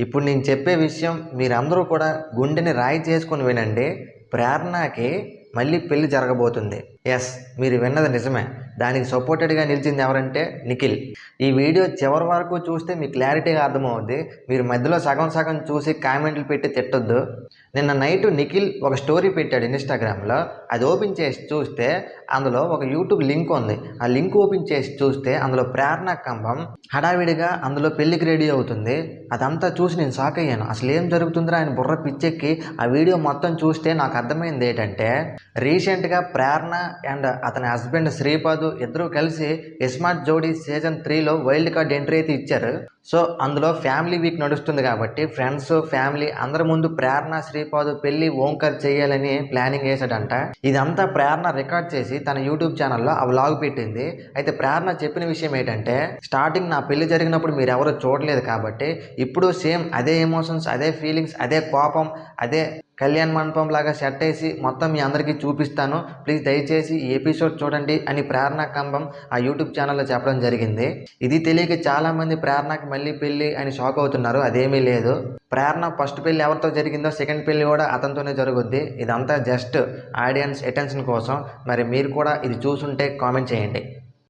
ఇప్పుడు నేను చెప్పే విషయం మీరందరూ కూడా గుండెని రాయి చేసుకొని వినండి. ప్రేరణకి మళ్ళీ పెళ్ళి జరగబోతుంది. ఎస్ మీరు విన్నది నిజమే. దానికి సపోర్టెడ్గా నిలిచింది ఎవరంటే నిఖిల్. ఈ వీడియో చివరి వరకు చూస్తే మీకు క్లారిటీగా అర్థమవుద్ది. మీరు మధ్యలో సగం సగం చూసి కామెంట్లు పెట్టి తిట్టొద్దు. నిన్న నైట్ నిఖిల్ ఒక స్టోరీ పెట్టాడు ఇన్స్టాగ్రామ్లో అది ఓపెన్ చేసి చూస్తే అందులో ఒక యూట్యూబ్ లింక్ ఉంది. ఆ లింక్ ఓపెన్ చేసి చూస్తే అందులో ప్రేరణ కంబం హడావిడిగా అందులో పెళ్ళికి రెడీ అవుతుంది. అదంతా చూసి నేను షాక్ అయ్యాను. అసలు ఏం జరుగుతుందిరా ఆయన బుర్ర పిచ్చెక్కి ఆ వీడియో మొత్తం చూస్తే నాకు అర్థమైంది ఏంటంటే రీసెంట్గా ప్రేరణ అండ్ అతని హస్బెండ్ శ్రీపాద్ ఇద్దరు కలిసి ఇస్మార్ట్ జోడీ సీజన్ త్రీలో వైల్డ్ కార్డ్ ఎంట్రీ అయితే ఇచ్చారు. సో అందులో ఫ్యామిలీ వీక్ నడుస్తుంది కాబట్టి ఫ్రెండ్స్ ఫ్యామిలీ అందరి ముందు ప్రేరణ శ్రీపాదు పెళ్ళి ఓంకర్ చేయాలని ప్లానింగ్ వేసాడంట ఇదంతా ప్రేరణ రికార్డ్ చేసి తన యూట్యూబ్ ఛానల్లో ఆ వ్లాగ్ పెట్టింది. అయితే ప్రేరణ చెప్పిన విషయం ఏంటంటే స్టార్టింగ్ నా పెళ్ళి జరిగినప్పుడు మీరు ఎవరు చూడలేదు కాబట్టి ఇప్పుడు సేమ్ అదే ఎమోషన్స్ అదే ఫీలింగ్స్ అదే కోపం అదే కళ్యాణ్ మండపం లాగా సెట్ వేసి మొత్తం మీ అందరికీ చూపిస్తాను. ప్లీజ్ దయచేసి ఈ ఎపిసోడ్ చూడండి అని ప్రేరణ కంబం ఆ యూట్యూబ్ ఛానల్లో చెప్పడం జరిగింది. ఇది తెలియక చాలామంది ప్రేరణకు మళ్ళీ పెళ్ళి అని షాక్ అవుతున్నారు. అదేమీ లేదు. ప్రేరణ ఫస్ట్ పెళ్ళి ఎవరితో జరిగిందో సెకండ్ పెళ్ళి కూడా అతనితోనే జరుగుద్ది. ఇదంతా జస్ట్ ఆడియన్స్ అటెన్షన్ కోసం. మరి మీరు కూడా ఇది చూసుంటే కామెంట్ చేయండి.